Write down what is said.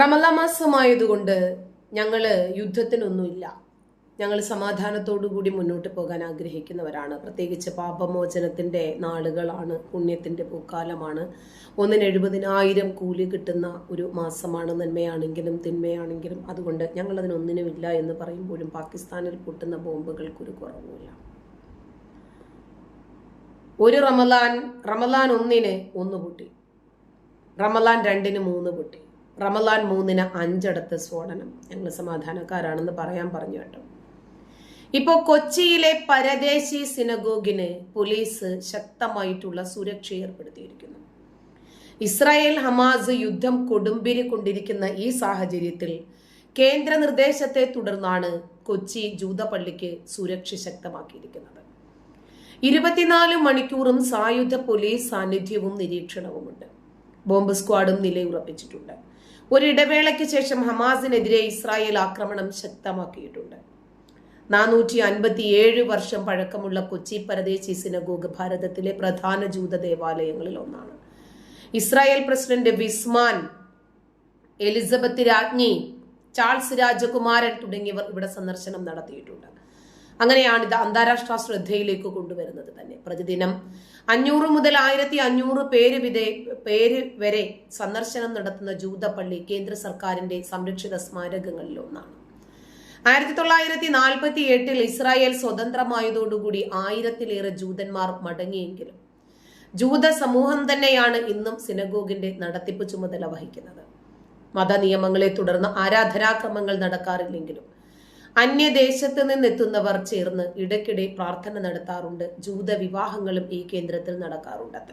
റമലാ മാസമായതുകൊണ്ട് ഞങ്ങൾ യുദ്ധത്തിനൊന്നുമില്ല. ഞങ്ങൾ സമാധാനത്തോടുകൂടി മുന്നോട്ട് പോകാൻ ആഗ്രഹിക്കുന്നവരാണ്. പ്രത്യേകിച്ച് പാപമോചനത്തിന്റെ നാളുകളാണ് പുണ്യത്തിന്റെ പൂക്കാലമാണ്. ഒന്നിന് എഴുപതിനായിരം കൂലി കിട്ടുന്ന ഒരു മാസമാണ് നന്മയാണെങ്കിലും തിന്മയാണെങ്കിലും. അതുകൊണ്ട് ഞങ്ങളതിനൊന്നിനുമില്ല എന്ന് പറയുമ്പോഴും പാകിസ്ഥാനിൽ പൊട്ടുന്ന ബോംബുകൾക്കൊരു കുറവുമില്ല. ഒരു റമലാൻ റമലാൻ ഒന്നിന് ഒന്ന് പൊട്ടി. റമലാൻ രണ്ടിന് മൂന്ന് പൊട്ടി. റമലാൻ മൂന്നിന് അഞ്ചടത്ത് സ്ഫോടനം. ഞങ്ങൾ സമാധാനക്കാരാണെന്ന് പറയാൻ പറഞ്ഞു കേട്ടോ. ഇപ്പോൾ കൊച്ചിയിലെ പരദേശി സിനഗോഗിന് പോലീസ് ശക്തമായിട്ടുള്ള സുരക്ഷ ഏർപ്പെടുത്തിയിരിക്കുന്നു. ഇസ്രായേൽ ഹമാസ് യുദ്ധം കൊടുമ്പിരി കൊണ്ടിരിക്കുന്ന ഈ സാഹചര്യത്തിൽ കേന്ദ്ര നിർദ്ദേശത്തെ തുടർന്നാണ് കൊച്ചി ജൂതപള്ളിക്ക് സുരക്ഷ ശക്തമാക്കിയിരിക്കുന്നത്. ഇരുപത്തിനാല് മണിക്കൂറും സായുധ പോലീസ് സാന്നിധ്യവും നിരീക്ഷണവുമുണ്ട്. ബോംബ് സ്ക്വാഡും നിലയുറപ്പിച്ചിട്ടുണ്ട്. ഒരിടവേളയ്ക്ക് ശേഷം ഹമാസിനെതിരെ ഇസ്രായേൽ ആക്രമണം ശക്തമാക്കിയിട്ടുണ്ട്. നാനൂറ്റി അൻപത്തിയേഴ് വർഷം പഴക്കമുള്ള കൊച്ചി പരദേശി സിനഗോഗ് ഭാരതത്തിലെ പ്രധാന ജൂത ദേവാലയങ്ങളിൽ ഒന്നാണ്. ഇസ്രായേൽ പ്രസിഡന്റ് വിസ്മാൻ എലിസബത്ത് രാജ്ഞി ചാൾസ് രാജകുമാരൻ തുടങ്ങിയവർ ഇവിടെ സന്ദർശനം നടത്തിയിട്ടുണ്ട്. അങ്ങനെയാണ് ഇത് അന്താരാഷ്ട്ര ശ്രദ്ധയിലേക്ക് കൊണ്ടുവരുന്നത് തന്നെ. പ്രതിദിനം അഞ്ഞൂറ് മുതൽ ആയിരത്തി അഞ്ഞൂറ് പേര് വിധേ പേര് വരെ സന്ദർശനം നടത്തുന്ന ജൂതപ്പള്ളി കേന്ദ്ര സർക്കാരിന്റെ സംരക്ഷിത സ്മാരകങ്ങളിലൊന്നാണ്. ആയിരത്തി തൊള്ളായിരത്തി നാൽപ്പത്തി എട്ടിൽ ഇസ്രായേൽ സ്വതന്ത്രമായതോടുകൂടി ആയിരത്തിലേറെ ജൂതന്മാർ മടങ്ങിയെങ്കിലും ജൂത സമൂഹം തന്നെയാണ് ഇന്നും സിനഗോഗിന്റെ നടത്തിപ്പ് ചുമതല വഹിക്കുന്നത്. മതനിയമങ്ങളെ തുടർന്ന് ആരാധനാക്രമങ്ങൾ നടക്കാറില്ലെങ്കിലും അന്യദേശത്ത് നിന്നെത്തുന്നവർ ചേർന്ന് ഇടയ്ക്കിടെ പ്രാർത്ഥന നടത്താറുണ്ട്. ജൂത വിവാഹങ്ങളും ഈ കേന്ദ്രത്തിൽ നടക്കാറുണ്ട്.